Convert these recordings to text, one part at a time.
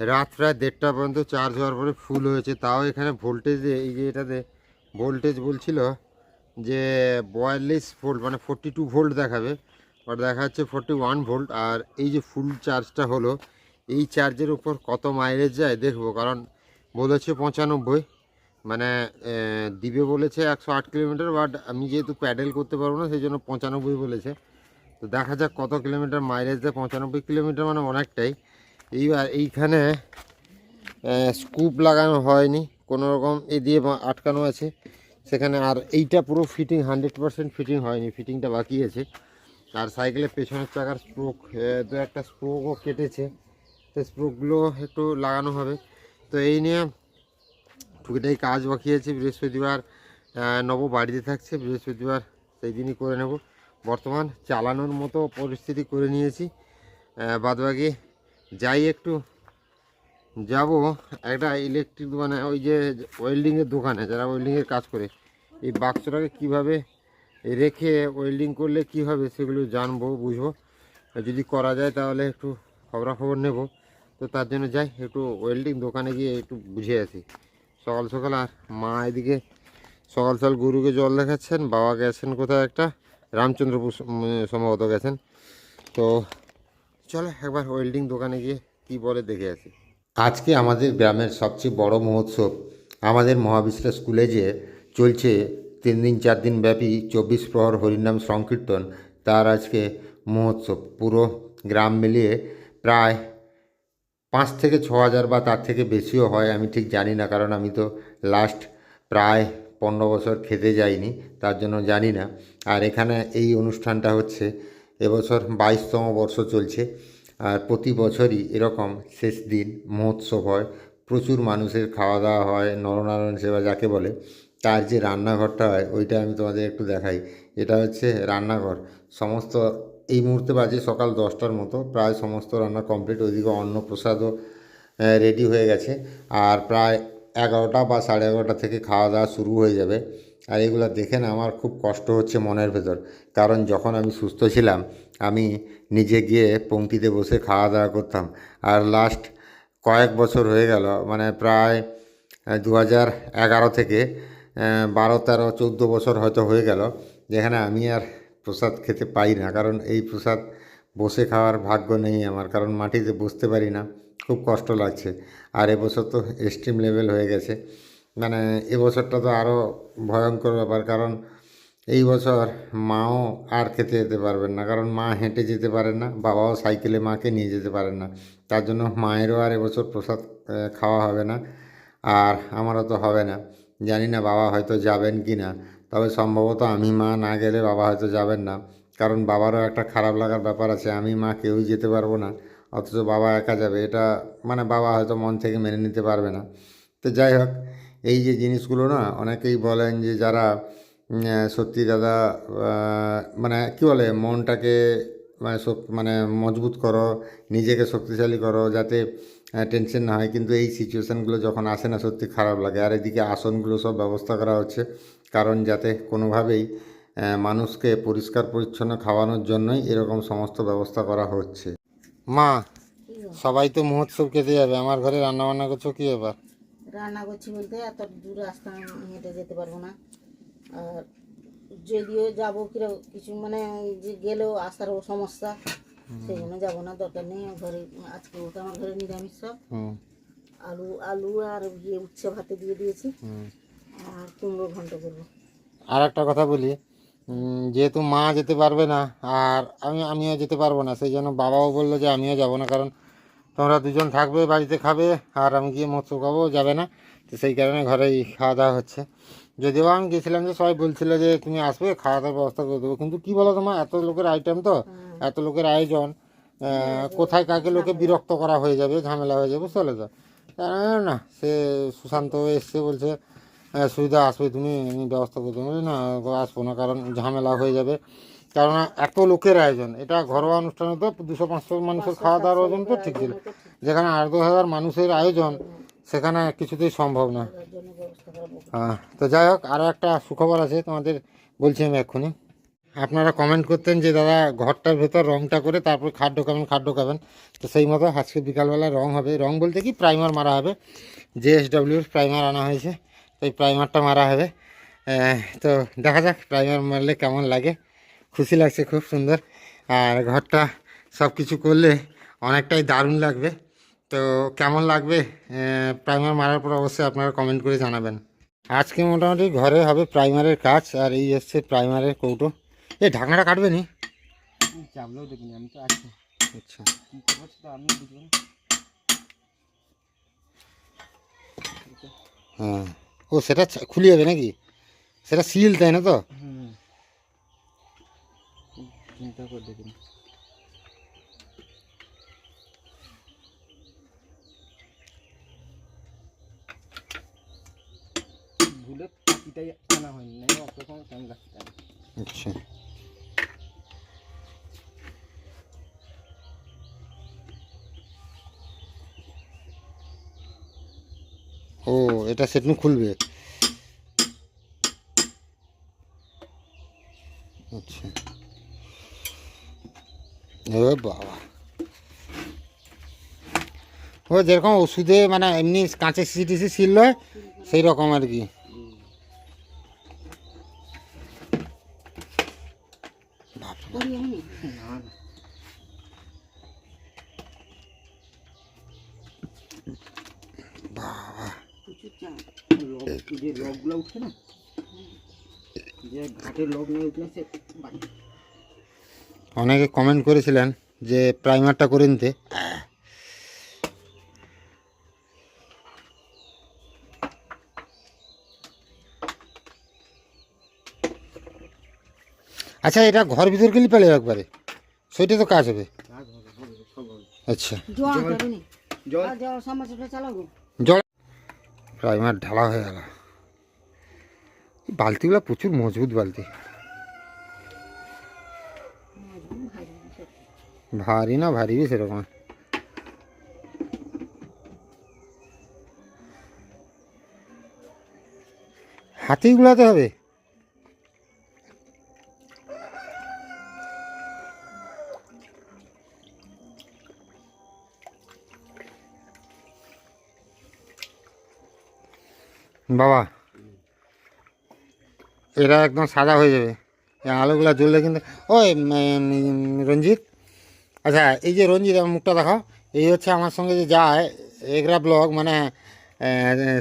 রাত প্রায় দেড়টা পর্যন্ত চার্জ হওয়ার পরে ফুল হয়েছে। তাও এখানে ভোল্টেজ এই যে এটাতে ভোল্টেজ বলছিল যে বয়াল্লিশ ভোল্ট মানে ফোরটি টু ভোল্ট দেখাবে। বাট দেখা যাচ্ছে ফোরটি ওয়ান ভোল্ট আর এই যে ফুল চার্জটা হলো, এই চার্জের উপর কত মাইলেজ যায় দেখব। কারণ বলেছে পঁচানব্বই মানে দিবে বলেছে একশো আট কিলোমিটার বাট আমি যেহেতু প্যাডেল করতে পারব না সেই জন্য পঁচানব্বই বলেছে। তো দেখা যাক কত কিলোমিটার মাইলেজ দেয়। পঁচানব্বই কিলোমিটার মানে অনেকটাই। এইবার এইখানে স্কুপ লাগানো হয়নি। কোনো রকম এ দিয়ে আটকানো আছে। সেখানে আর এইটা পুরো ফিটিং হান্ড্রেড পারসেন্ট ফিটিং হয়নি। ফিটিংটা বাকি আছে। আর সাইকেলের পেছনের চাকার স্প্রোক দু একটা স্প্রোকও কেটেছে। তো স্প্রোকগুলো একটু লাগানো হবে। তো এই নিয়ে টুকিটাই কাজ বাকি আছে। বৃহস্পতিবার নব বাড়িতে থাকছে। বৃহস্পতিবার সেই দিনই করে নেব। বর্তমান চালানোর মতো পরিস্থিতি করে নিয়েছি। বাদবাকি যাই একটু যাব, একটা ইলেকট্রিক মানে ওই যে ওয়েল্ডিংয়ের দোকানে, যারা ওয়েল্ডিংয়ের কাজ করে, এই বাক্সটাকে কীভাবে রেখে ওয়েল্ডিং করলে কি হবে সেগুলো জানব, বুঝব। যদি করা যায় তাহলে একটু খবরাখবর নেব। তো তার জন্য যাই, একটু ওয়েল্ডিং দোকানে গিয়ে একটু বুঝে আসি। সকাল সকাল আর মা এদিকে সকাল সকাল গরুকে জল দেখাচ্ছেন, বাবা গেছেন কোথায় একটা, রামচন্দ্রপুর সম্ভবত গেছেন। তো চলো একবার ওয়েল্ডিং দোকানে গিয়ে কি বলে দেখে আসি। আজকে আমাদের গ্রামের সবচেয়ে বড় মহোৎসব আমাদের মহাবিশ্রা স্কুলে যে চলছে তিন দিন, চার দিন ব্যাপী চব্বিশ প্রহর হরিনাম সংকীর্তন, তার আজকে মহোৎসব। পুরো গ্রাম মিলিয়ে প্রায় পাঁচ থেকে ছ হাজার বা তার থেকে বেশিও হয়, আমি ঠিক জানি না, কারণ আমি তো লাস্ট প্রায় পনেরো বছর খেতে যাইনি, তার জন্য জানি না। আর এখানে এই অনুষ্ঠানটা হচ্ছে এবছর বাইশতম বর্ষ চলছে। আর প্রতি বছরই এরকম শেষ দিন, মহোৎসব হয়। প্রচুর মানুষের খাওয়া দাওয়া হয়, নরনারায়ণ সেবা যাকে বলে। তার যে রান্নাঘরটা হয়, ওইটা আমি তোমাদের একটু দেখাই। এটা হচ্ছে রান্নাঘর। সমস্ত, এই মুহূর্তে বাজে সকাল দশটার মতো। প্রায় সমস্ত রান্না কমপ্লিট ওইদিকে অন্নপ্রসাদও রেডি হয়ে গেছে। আর প্রায় এগারোটা বা সাড়ে এগারোটা থেকে খাওয়া দাওয়া শুরু হয়ে যাবে। আর এগুলো দেখে না আমার খুব কষ্ট হচ্ছে মনের ভেতর। কারণ যখন আমি সুস্থ ছিলাম, আমি নিজে গিয়ে পংক্তিতে বসে খাওয়া দাওয়া করতাম। আর লাস্ট কয়েক বছর হয়ে গেল মানে প্রায় দু হাজার এগারো থেকে বারো, তেরো, চোদ্দ বছর হয়তো হয়ে গেল, যেখানে আমি আর প্রসাদ খেতে পাই না। কারণ এই প্রসাদ বসে খাওয়ার ভাগ্য নেই আমার, কারণ মাটিতে বসতে পারি না। খুব কষ্ট লাগছে। আর এবছর তো এক্সট্রিম লেভেল হয়ে গেছে। মানে এবছরটা তো আরও ভয়ঙ্কর ব্যাপার, কারণ এই বছর মাও আর খেতে যেতে পারবেন না, কারণ মা হেঁটে যেতে পারেন না, বাবাও সাইকেলে মাকে নিয়ে যেতে পারেন না, তার জন্য মায়েরও আর এবছর প্রসাদ খাওয়া হবে না, আর আমারও তো হবে না, জানি না বাবা হয়তো যাবেন কি না, তবে সম্ভবত আমি মা না গেলে বাবা হয়তো যাবেন না, কারণ বাবারও একটা খারাপ লাগার ব্যাপার আছে, আমি মা কেউই যেতে পারব না, অথচ বাবা একা যাবে, এটা মানে বাবা হয়তো মন থেকে মেনে নিতে পারবে না, তো যাই হোক এই যে জিনিসগুলো না অনেকেই বলেন যে যারা সত্যি দাদা মানে কী বলে, মনটাকে মানে মানে মজবুত করো, নিজেকে শক্তিশালী করো, যাতে টেনশন না হয়। কিন্তু এই সিচুয়েশানগুলো যখন আসে না, সত্যি খারাপ লাগে। আর এদিকে আসনগুলো সব ব্যবস্থা করা হচ্ছে। কারণ যাতে কোনোভাবেই মানুষকে পরিষ্কার পরিচ্ছন্ন খাওয়ানোর জন্যই এরকম সমস্ত ব্যবস্থা করা হচ্ছে। মা, সবাই তো মহোৎসব খেতে যাবে। আমার ঘরে রান্না বান্না করছ কী ব্যাপার রান্না করছি বলতে এত দূর রাস্তা হেঁটে যেতে পারব না। আর যদিও যাব কিরো কিছু মানে যে গেলেও আসারও সমস্যা সেই জন্য যাব না দরকার নেই। ঘরে আজকে ওটা আমার ঘরে নিরামিষ সব। আলু আলু আর ইয়ে উচ্ছে ভাতে দিয়ে দিয়েছি। আর কুমড়ো ঘন্ট করব। আর একটা কথা বলি যেহেতু মা যেতে পারবে না আর আমি আমিও যেতে পারব না সেই জন্য বাবাও বলল যে আমিও যাব না কারণ তোমরা দুজন থাকবে বাড়িতে খাবে আর আমি গিয়ে মৎস্য খাব যাবে না। তো সেই কারণে ঘরেই খাওয়া দাওয়া হচ্ছে। যদিও আমি গেছিলাম যে সবাই বলছিল যে তুমি আসবে খাওয়া দাওয়ার ব্যবস্থা করে দেবো। কিন্তু কি বলো তোমার এত লোকের আইটেম তো এত লোকের আয়োজন কোথায় কাকে লোকে বিরক্ত করা হয়ে যাবে ঝামেলা হয়ে যাবে চলে তো না সে সুশান্ত এসছে বলছে সুবিধা আসবে তুমি আমি ব্যবস্থা করে দেবো। না আসব না কারণ ঝামেলা হয়ে যাবে। কারণ এত লোকের আয়োজন। এটা ঘরোয়া অনুষ্ঠানে তো দুশো পাঁচশো মানুষের খাওয়া দাওয়ার আয়োজন তো ঠিক ছিল। যেখানে আট দশ হাজার মানুষের আয়োজন সেখানে কিছুতেই সম্ভব না। হ্যাঁ তো যাই হোক আরও একটা সুখবর আছে তোমাদের বলছি আমি এক্ষুনি। আপনারা কমেন্ট করতেন যে দাদা ঘরটার ভেতর রংটা করে তারপর খাট ঢোকাবেন খাট ঢোকাবেন। তো সেই মতো আজকে বিকালবেলা রং হবে। রং বলতে কি? প্রাইমার মারা হবে। জে জেএসডব্লিউর প্রাইমার আনা হয়েছে। তো এই প্রাইমারটা মারা হবে। তো দেখা যাক প্রাইমার মারলে কেমন লাগে। খুশি লাগছে খুব সুন্দর। আর ঘরটা সব কিছু করলে অনেকটাই দারুণ লাগবে। তো কেমন লাগবে প্রাইমার মারার পর অবশ্যই আপনারা কমেন্ট করে জানাবেন। আজকে মোটামুটি ঘরে হবে প্রাইমারের কাজ আর এই এসছে প্রাইমারের কৌটো। এই ঢাকনাটা কাটবে নি? চাপলেও দেখিনি আমি তো আছি। আচ্ছা। আমি হ্যাঁ। ও সেটা খুলে যাবে নাকি? সেটা সিল তাই না তো? চিন্তা পাখিটাই আনা হয়নি না অত রকম টাইম লাগছে আচ্ছা। ও এটা সেটনু খুলবে আচ্ছা ও বাবা ও যেরকম ওষুধে মানে এমনি কাঁচের সিটিসি সিল হয় সেই রকম আর কি। অনেকে কমেন্ট করেছিলেন যে প্রাইমারটা করে নিতে। আচ্ছা এটা ঘর ভিতর গেলে পেলে একবারে। সেটা তো কাজ হবে। আচ্ছা। জল জল প্রাইমার ঢালা হয়ে গেল। বালতিগুলো প্রচুর মজবুত বালতি। ভারী না ভারী সেরকম। হাতেই গুলাতে হবে? বাবা, এরা একদম সাদা হয়ে যাবে। আলোগুলো জ্বললে কিন্তু, ওই রঞ্জিত। আচ্ছা এই যে রঞ্জিত, আমার মুখটা দেখাও। এই হচ্ছে আমার সঙ্গে যে যায়, এগরা ব্লক মানে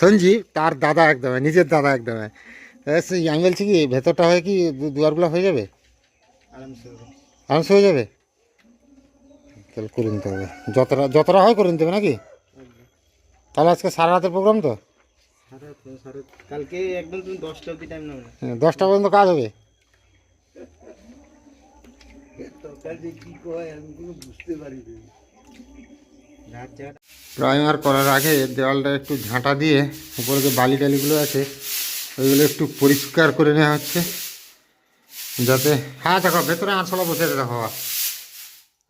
সঞ্জীব, তার দাদা একদম, নিজের দাদা একদম। আমি বলছি কি, ভেতরটা হয়ে কি দুয়ারগুলো হয়ে যাবে? আরামসে হয়ে যাবে? তাহলে করে নিতে হবে যতটা যতটা হয় করে নিতে হবে নাকি? তাহলে আজকে সারা রাতের প্রোগ্রাম তো? কালকে একদম তুমি দশটা অবধি টাইম নেবে হ্যাঁ, দশটা পর্যন্ত কাজ হবে। প্রাইমার করার আগে দেওয়ালটা একটু ঝাঁটা দিয়ে উপরে যে বালি টালিগুলো আছে ওইগুলো একটু পরিষ্কার করে নেওয়া হচ্ছে। যাতে হ্যাঁ দেখো ভেতরে আঁচলা বসে আছে দেখো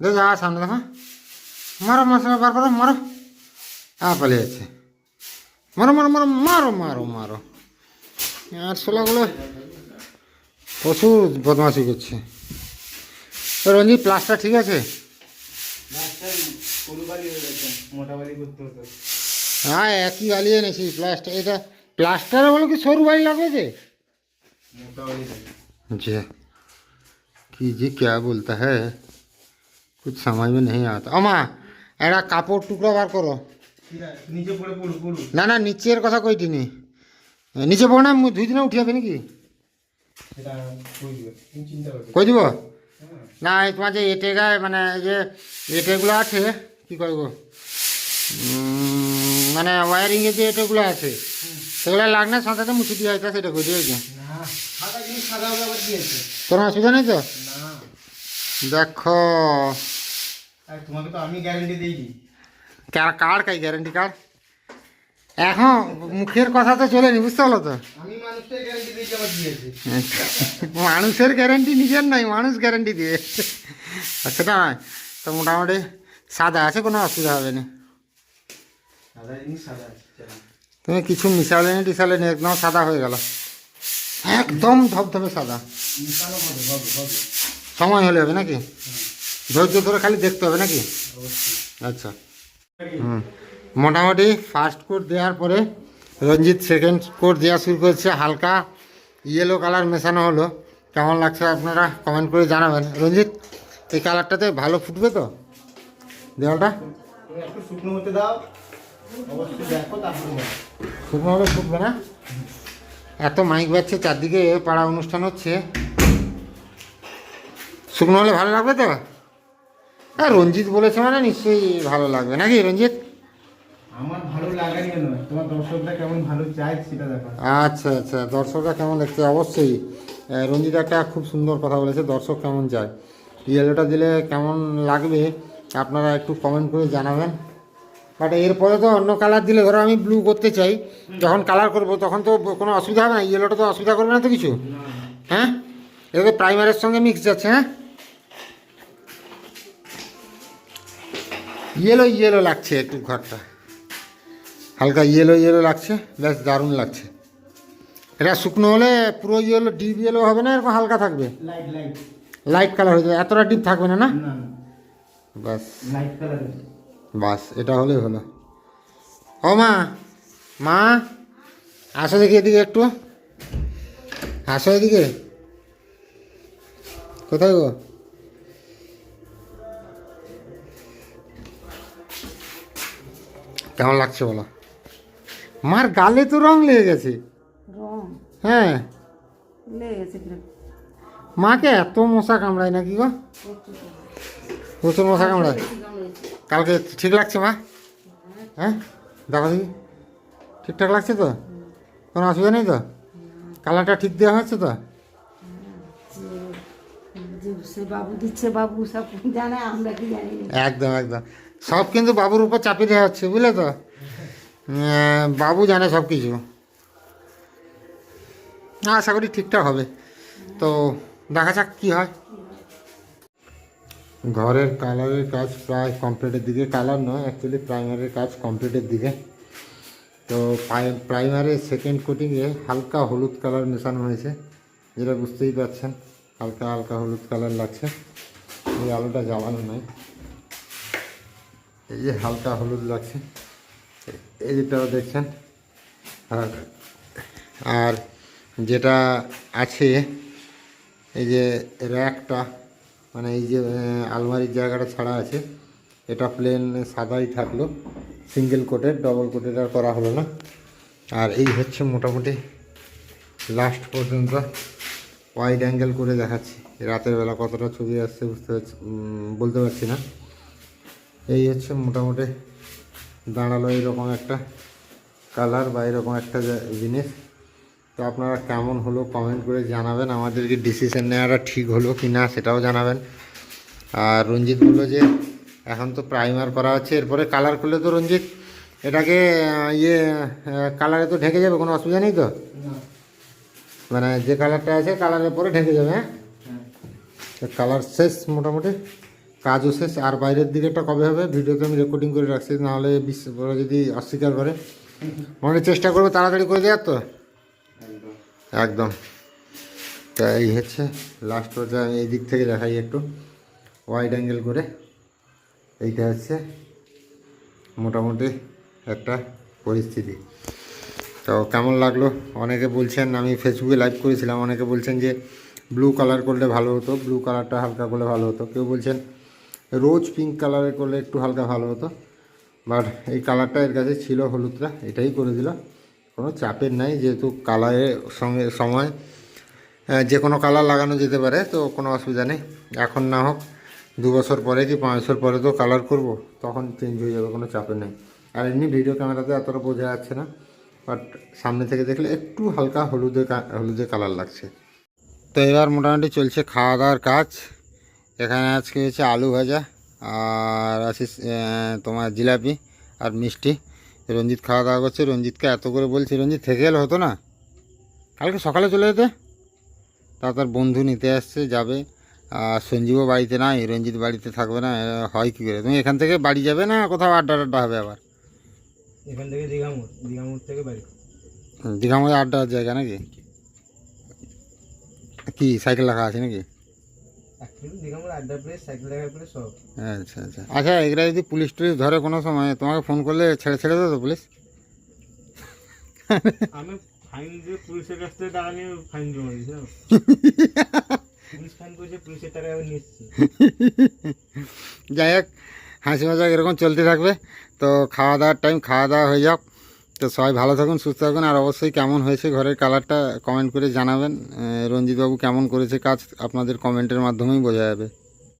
দেখো সামনে দেখো। মারো মশলা বার করো মারো। হ্যাঁ পালিয়ে যাচ্ছে। মারো মারো মারো মারো মারো মারো আরশোলাগুলো প্রচুর বদমাশি করছে তো রঞ্জিত প্লাসটা ঠিক আছে রাস্তায় সরু বাড়ি হয়ে গেছে মোটা বাড়ি করতে হতো হ্যাঁ একই বালি এনেছি প্লাস্টার এটা প্লাস্টারে বলো কি সরু বাড়ি লাগবে যে মোটা বাড়ি লাগে जी कीजिए क्या बोलता है कुछ समझ में नहीं आता अमा একটা কাপড় টুকরো বার করো নিচে পড়ে পড়ু পড়ু না না নিচের কথা কইটি নি নিচে পড়ো না মু- দুই দিনে উঠে যাবে নাকি? কই দিবে? দিব? না তোমার যে এটে গায়ে মানে যে এটেগুলো আছে কি করব? মানে ওয়ারিংয়ের যে এটেগুলো আছে সেগুলো লাগলে সাথে সাথে মুছে দিয়ে হয়তো সেটা কই দিয়েছে কোনো অসুবিধা নেই তো? দেখো। তোমাকে তো আমি গ্যারান্টি দিইনি। কার কার্ড কাই গ্যারেন্টি কার্ড এখন মুখের কথা তো চলেনি বুঝতে পারল তো? আমি মানুষটাই গ্যারান্টি দিয়েছি আবার দিয়েছে? মানুষের গ্যারেন্টি নিজের নয় মানুষ গ্যারেন্টি দিয়ে। আর সেটা নয়। তো মোটামুটি সাদা আছে কোনো অসুবিধা হবে না। সাদা জিনিস সাদা আছে চলো। তুমি কিছু মিশালে নি টিশালে নি একদম সাদা হয়ে গেল। একদম ধবধবে সাদা। মিশানো হবে হবে হবে। সময় হলে হবে নাকি? ধৈর্য ধরে খালি দেখতে হবে নাকি? আচ্ছা। হুম মোটামুটি ফার্স্ট কোট দেওয়ার পরে রঞ্জিত সেকেন্ড কোট দেওয়া শুরু করছে হালকা ইয়েলো কালার মেশানো হলো। কেমন লাগছে আপনারা কমেন্ট করে জানাবেন। রঞ্জিত এই কালারটাতে ভালো ফুটবে তো? দেওয়ালটা? হতে দাও। শুকনো হলে ফুটবে না? এত মাইক বাজছে চারদিকে পাড়া অনুষ্ঠান হচ্ছে। শুকনো হলে ভালো লাগবে তো? হ্যাঁ রঞ্জিত বলেছে মানে নিশ্চয়ই ভালো লাগবে। নাকি রঞ্জিত? আমার ভালো লাগানি নয় তোমার দর্শকরা কেমন ভালো চায় সেটা দেখো। আচ্ছা আচ্ছা দর্শকরা কেমন দেখছে? অবশ্যই। রঞ্জিত একটা খুব সুন্দর কথা বলেছে দর্শক কেমন চায়? ইয়েলোটা দিলে কেমন লাগবে আপনারা একটু কমেন্ট করে জানাবেন। বাট এরপরে তো অন্য কালার দিলে ধরো আমি ব্লু করতে চাই যখন কালার করব তখন তো কোনো অসুবিধা হবে না ইয়েলোটা তো অসুবিধা করবে না তো কিছু? হ্যাঁ? এটা তো প্রাইমারের সঙ্গে মিক্স যাচ্ছে হ্যাঁ? ইয়েলো ইয়েলো লাগছে একটু ঘরটা। হালকা ইয়েলো ইয়েলো লাগছে বেশ দারুণ লাগছে। এটা শুকনো হলে পুরো ইয়েলো ডিপ ইয়েলো হবে না এরকম হালকা থাকবে? লাইট কালার হয়ে যাবে। এতটা ডিপ থাকবে না না? বাস বাস এটা হলেই হলো। ও মা মা আসো দেখি এদিকে একটু। আসো এদিকে। কোথায় গো? কেমন লাগছে বলো? মার গালে তো রং লেগে গেছে। হ্যাঁ। মাকে এত মশা কামড়ায় নাকি গো? প্রচুর মশা কামড়ায়। কালকে ঠিক লাগছে মা? হ্যাঁ? দেখো দেখি। ঠিকঠাক লাগছে তো? কোনো অসুবিধা নেই তো? কালারটা ঠিক দেওয়া হচ্ছে তো? সে বাবু দিচ্ছে বাবু সব জানে আমরা কি জানি একদম একদম। সব কিন্তু বাবুর উপর চাপিয়ে দেওয়া হচ্ছে, বুঝলে তো? বাবু জানে সব কিছু। আশা করি ঠিকঠাক হবে। তো দেখা যাক কী হয়। ঘরের কালারের কাজ প্রায় কমপ্লিটের দিকে, কালার নয় অ্যাকচুয়ালি প্রাইমারির কাজ কমপ্লিটের দিকে। তো প্রাইমারের সেকেন্ড কোটিংয়ে হালকা হলুদ কালার মেশানো হয়েছে, যেটা বুঝতেই পারছেন, হালকা হালকা হলুদ কালার লাগছে। এই আলোটা জ্বালানো নয়। এই যে হালকা হলুদ লাগছে। এই যেটাও দেখছেন। আর আর যেটা আছে, এই যে র্যাকটা মানে এই যে আলমারির জায়গাটা ছাড়া আছে, এটা প্লেন সাদাই থাকল। সিঙ্গেল কোটের ডবল কোটের আর করা হলো না। আর এই হচ্ছে মোটামুটি লাস্ট পর্যন্ত ওয়াইড অ্যাঙ্গেল করে দেখাচ্ছি। রাতের বেলা কতটা ছবি আসছে বুঝতে পারছি বলতে পারছি না। এই হচ্ছে মোটামুটি দাঁড়াল এরকম একটা কালার বা এরকম একটা জিনিস। তো আপনারা কেমন হলো কমেন্ট করে জানাবেন। আমাদেরকে ডিসিশন নেওয়াটা ঠিক হলো কি না সেটাও জানাবেন। আর রঞ্জিত বলল যে এখন তো প্রাইমার করা হচ্ছে এরপরে কালার করলে তো রঞ্জিত এটাকে ইয়ে কালারে তো ঢেকে যাবে কোনো অসুবিধা নেই তো? মানে যে কালারটা আছে কালারের পরে ঢেকে যাবে হ্যাঁ? কালার শেষ মোটামুটি। কাজও শেষ, আর বাইরের দিকেটা কবে হবে? ভিডিওতে আমি রেকর্ডিং করে রাখছি, নাহলে ওরা যদি অস্বীকার করে। মনে চেষ্টা করব তাড়াতাড়ি করে দেওয়ার তো? একদম। তা এই হচ্ছে লাস্ট ওটা আমি এই দিক থেকে দেখাই একটু। ওয়াইড অ্যাঙ্গেল করে। এইটা হচ্ছে মোটামুটি একটা পরিস্থিতি। তো কেমন লাগল? অনেকে বলছেন, আমি ফেসবুকে লাইভ করেছিলাম, অনেকে বলছেন যে ব্লু কালার করলে ভালো হতো ব্লু কালারটা হালকা করলে ভালো হতো। কেউ বলছেন রোজ পিঙ্ক কালারে করলে একটু হালকা ভালো হতো। বাট এই কালারটা এর কাছে ছিল হলুদটা, এটাই করে দিল কোনো চাপের নাই, যেহেতু কালারের সঙ্গে সময় যে কোনো কালার লাগানো যেতে পারে, তো কোনো অসুবিধা নেই। এখন না হোক, দু বছর পরে কি পাঁচ বছর পরে তো কালার করব, তখন চেঞ্জ হয়ে যাবে, কোনো চাপের নেই। আর এমনি ভিডিও ক্যামেরাতে এতটা বোঝা যাচ্ছে না বাট সামনে থেকে দেখলে একটু হালকা হলুদে হলুদে কালার লাগছে। তো এবার মোটামুটি চলছে খাওয়া দাওয়ার কাজ। এখানে আজকে হচ্ছে আলু ভাজা আর আছে তোমার জিলাপি আর মিষ্টি। রঞ্জিত খাওয়া দাওয়া করছে। রঞ্জিতকে এত করে বলছি রঞ্জিত থেকে গেলে হতো না? কালকে সকালে চলে যেতে? তা তার বন্ধু নিতে আসছে যাবে। আর সঞ্জীবও বাড়িতে নাই রঞ্জিত বাড়িতে থাকবে না হয় কী করে? তুমি এখান থেকে বাড়ি যাবে না কোথাও আড্ডা আড্ডা হবে আবার? এখান থেকে দীঘামোড় দীঘামোড় থেকে বাড়ি। দীঘার মধ্যে আড্ডার জায়গা নাকি? কি সাইকেল রাখা আছে নাকি? আচ্ছা আচ্ছা। আচ্ছা এগুলা যদি পুলিশ টুলিশ ধরে কোনো সময় তোমাকে ফোন করলে ছেড়ে ছেড়ে দেবে তো পুলিশ? আমি ফাইন দিয়ে পুলিশের কাছ থেকে টাকা নিয়ে ফাইন জমা দিয়েছি পুলিশ ফাইন করেছে পুলিশের টাকা আমি নিচ্ছি যাই হোক হাসি মজাক এরকম চলতে থাকবে। তো খাওয়া দাওয়ার টাইম খাওয়া দাওয়া হয়ে যাক। তো সবাই ভালো থাকুন, সুস্থ থাকুন, আর অবশ্যই কেমন হয়েছে ঘরের কালারটা কমেন্ট করে জানাবেন। রঞ্জিতবাবু কেমন করেছে কাজ আপনাদের কমেন্টের মাধ্যমেই বোঝা যাবে।